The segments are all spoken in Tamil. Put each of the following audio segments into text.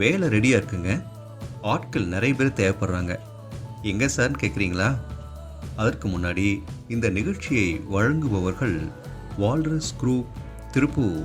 வேலை ரெடியாக இருக்குங்க. ஆட்கள் நிறைய பேர் தேவைப்படுறாங்க. எங்கே சார்னு கேட்குறீங்களா அதற்கு முன்னாடி இந்த நிகழ்ச்சியை வழங்குபவர்கள் வால்ரஸ் குரூப் திருப்பூர்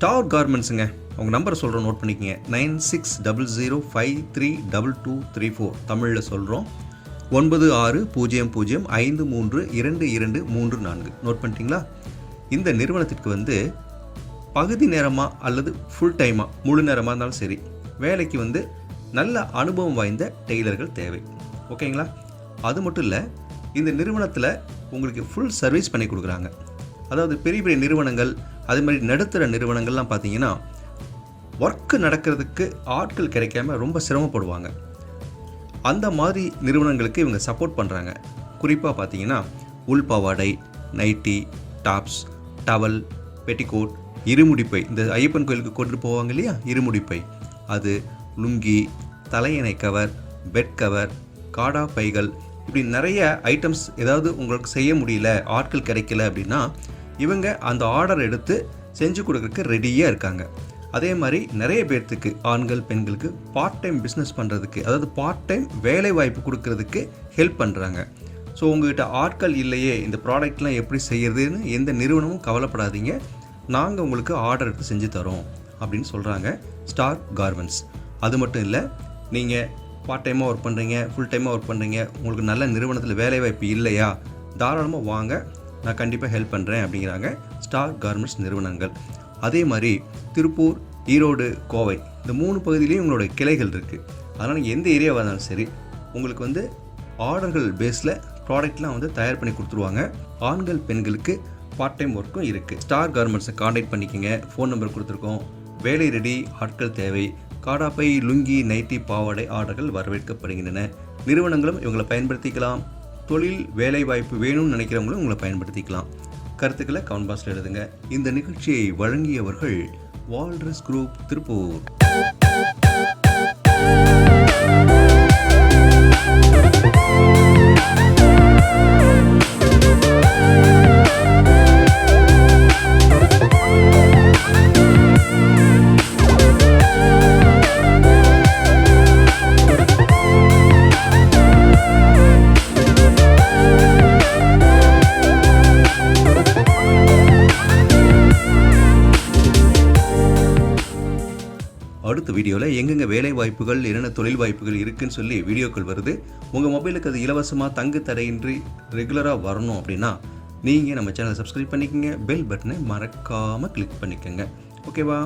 ஸ்டார் கார்மெண்ட்ஸுங்க உங்கள் நம்பரை சொல்கிறோம் நோட் பண்ணிக்கங்க. Nine six double zero five three double two three four தமிழில் சொல்கிறோம் ஒன்பது ஆறு பூஜ்ஜியம் பூஜ்ஜியம் ஐந்து மூன்று இரண்டு இரண்டு மூன்று நான்கு. நோட் பண்ணிட்டீங்களா? இந்த நிறுவனத்திற்கு வந்து பகுதி நேரமாக அல்லது ஃபுல் டைமாக முழு நேரமாக இருந்தாலும் சரி வேலைக்கு வந்து நல்ல அனுபவம் வாய்ந்த டெய்லர்கள் தேவை. ஓகேங்களா அது மட்டும் இல்லை இந்த நிறுவனத்தில் உங்களுக்கு ஃபுல் சர்வீஸ் பண்ணி கொடுக்குறாங்க. அதாவது பெரிய பெரிய நிறுவனங்கள் அதே மாதிரி நடுத்தர நிறுவனங்கள்லாம் பார்த்தீங்கன்னா ஒர்க்கு நடக்கிறதுக்கு ஆட்கள் கிடைக்காம ரொம்ப சிரமப்படுவாங்க. அந்த மாதிரி நிறுவனங்களுக்கு இவங்க சப்போர்ட் பண்ணுறாங்க குறிப்பாக பார்த்தீங்கன்னா உள்பாவாடை நைட்டி டாப்ஸ் டவல் பெட்டிகோட் இருமுடிப்பை. இந்த ஐயப்பன் கோயிலுக்கு கொண்டு போவாங்க இல்லையா? இருமுடிப்பை. அது லுங்கி தலையணை கவர் பெட் கவர் காடா பைகள். இப்படி நிறைய ஐட்டம்ஸ் ஏதாவது உங்களுக்கு செய்ய முடியல ஆட்கள் கிடைக்கல அப்படின்னா இவங்க அந்த ஆர்டர் எடுத்து செஞ்சு கொடுக்குறக்கு ரெடியாக இருக்காங்க. அதே மாதிரி நிறைய பேர்த்துக்கு ஆண்கள் பெண்களுக்கு பார்ட் டைம் பிஸ்னஸ் பண்ணுறதுக்கு அதாவது பார்ட் டைம் வேலை வாய்ப்பு கொடுக்கறதுக்கு ஹெல்ப் பண்ணுறாங்க ஸோ உங்ககிட்ட ஆட்கள் இல்லையே இந்த ப்ராடக்ட்லாம் எப்படி செய்யறதுன்னு எந்த நிறுவனமும் கவலைப்படாதீங்க. நாங்கள் உங்களுக்கு ஆர்டர் எடுத்து செஞ்சு தரோம் அப்படின்னு சொல்கிறாங்க ஸ்டார் கார்மெண்ட்ஸ் அது மட்டும் இல்லை நீங்கள் பார்ட் டைமாக ஒர்க் பண்ணுறீங்க ஃபுல் டைமாக ஒர்க் பண்ணுறீங்க உங்களுக்கு நல்ல நிறுவனத்தில் வேலைவாய்ப்பு இல்லையா தாராளமாக வாங்க. நான் கண்டிப்பாக ஹெல்ப் பண்ணுறேன் அப்படிங்கிறாங்க ஸ்டார் கார்மெண்ட்ஸ் நிறுவனங்கள். அதே மாதிரி திருப்பூர் ஈரோடு கோவை இந்த மூணு பகுதியிலையும் உங்களோட கிளைகள் இருக்குது அதனால் நீங்கள் எந்த ஏரியாவாக இருந்தாலும் சரி உங்களுக்கு வந்து ஆர்டர்கள் பேஸில் ப்ராடக்ட்லாம் வந்து தயார் பண்ணி கொடுத்துருவாங்க. ஆண்கள் பெண்களுக்கு பார்ட் டைம் ஒர்க்கும் இருக்குது ஸ்டார் கார்மெண்ட்ஸை காண்டாக்ட் பண்ணிக்கோங்க. ஃபோன் நம்பர் கொடுத்துருக்கோம். வேலை ரெடி ஆட்கள் தேவை. காடாப்பை லுங்கி நைட்டி பாவாடை ஆர்டர்கள் வரவேற்கப்படுகின்றன. நிறுவனங்களும் இவங்களை பயன்படுத்திக்கலாம். தொழில் வேலைவாய்ப்பு வேணும்னு நினைக்கிறவங்களும் உங்களை பயன்படுத்திக்கலாம். கருத்துக்களை கவுண்ட் பாக்ஸில் எழுதுங்க. இந்த நிகழ்ச்சியை வழங்கியவர்கள் வால்ரஸ் குரூப் திருப்பூர். அடுத்த வீடியோவில் எங்கெங்கே வேலை வாய்ப்புகள் என்னென்ன தொழில் வாய்ப்புகள் இருக்குன்னு சொல்லி வீடியோக்கள் வருது. உங்கள் மொபைலுக்கு அது இலவசமாக தங்கு தடையின்றி ரெகுலராக வரணும் அப்படின்னா நீங்கள் நம்ம சேனலை சப்ஸ்கிரைப் பண்ணிக்கோங்க பெல் பட்டனை மறக்காமல் கிளிக் பண்ணிக்கோங்க. ஓகேவா?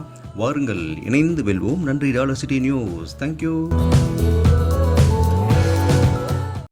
வாருங்கள் இணைந்து வெல்வோம். நன்றி டாலர் சிட்டி நியூஸ். தேங்க்யூ